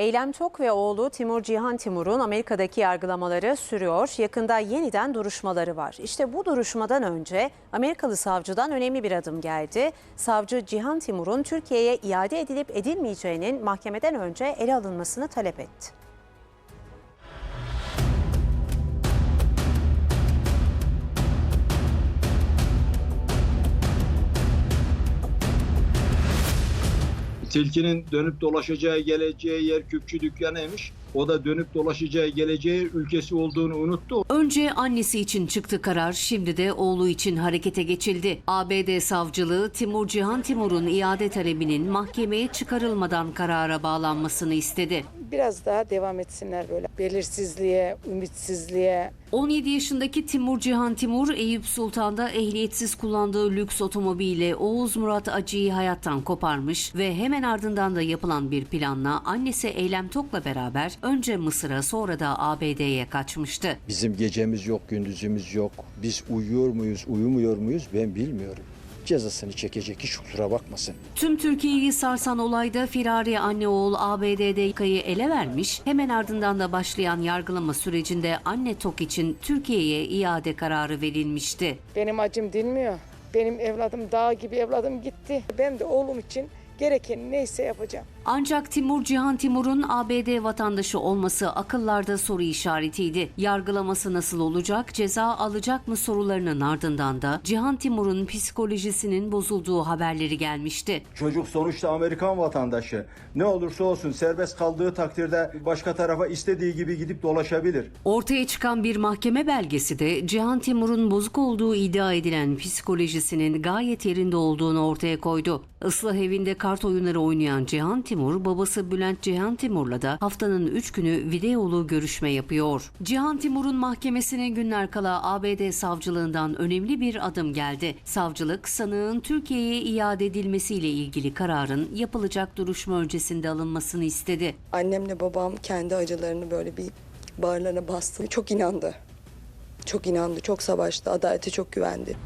Eylem Tok ve oğlu Timur Cihan Timur'un Amerika'daki yargılamaları sürüyor. Yakında yeniden duruşmaları var. İşte bu duruşmadan önce Amerikalı savcıdan önemli bir adım geldi. Savcı Cihan Timur'un Türkiye'ye iade edilip edilmeyeceğinin mahkemeden önce ele alınmasını talep etti. Tilkinin dönüp dolaşacağı geleceği yer küpçü dükkanıymış. O da dönüp dolaşacağı geleceği ülkesi olduğunu unuttu. Önce annesi için çıktı karar, şimdi de oğlu için harekete geçildi. ABD savcılığı Timur Cihan Timur'un iade talebinin mahkemeye çıkarılmadan karara bağlanmasını istedi. Biraz daha devam etsinler böyle belirsizliğe, ümitsizliğe. 17 yaşındaki Timur Cihan Timur, Eyüp Sultan'da ehliyetsiz kullandığı lüks otomobiliyle Oğuz Murat Acı'yı hayattan koparmış ve hemen ardından da yapılan bir planla annesi Eylem Tok'la beraber önce Mısır'a sonra da ABD'ye kaçmıştı. Bizim gecemiz yok, gündüzümüz yok. Biz uyuyor muyuz, uyumuyor muyuz ben bilmiyorum. Cezasını çekecek hiç kusura bakmasın. Tüm Türkiye'yi sarsan olayda firari anne oğul ABD'de yıkayı ele vermiş, hemen ardından da başlayan yargılama sürecinde anne Tok için Türkiye'ye iade kararı verilmişti. Benim acım dinmiyor. Benim evladım dağ gibi evladım gitti. Ben de oğlum için gereken neyse yapacağım. Ancak Timur Cihan Timur'un ABD vatandaşı olması akıllarda soru işaretiydi. Yargılaması nasıl olacak, ceza alacak mı sorularının ardından da Cihan Timur'un psikolojisinin bozulduğu haberleri gelmişti. Çocuk sonuçta Amerikan vatandaşı. Ne olursa olsun serbest kaldığı takdirde başka tarafa istediği gibi gidip dolaşabilir. Ortaya çıkan bir mahkeme belgesi de Cihan Timur'un bozuk olduğu iddia edilen psikolojisinin gayet yerinde olduğunu ortaya koydu. Islah evinde kart oyunları oynayan Cihan Timur, babası Bülent Cihan Timur'la da haftanın 3 günü videolu görüşme yapıyor. Cihan Timur'un mahkemesine günler kala ABD savcılığından önemli bir adım geldi. Savcılık, sanığın Türkiye'ye iade edilmesiyle ilgili kararın yapılacak duruşma öncesinde alınmasını istedi. Annemle babam kendi acılarını böyle bir bağırlarına bastı. Çok inandı. Çok inandı, çok savaştı, adalete çok güvendi.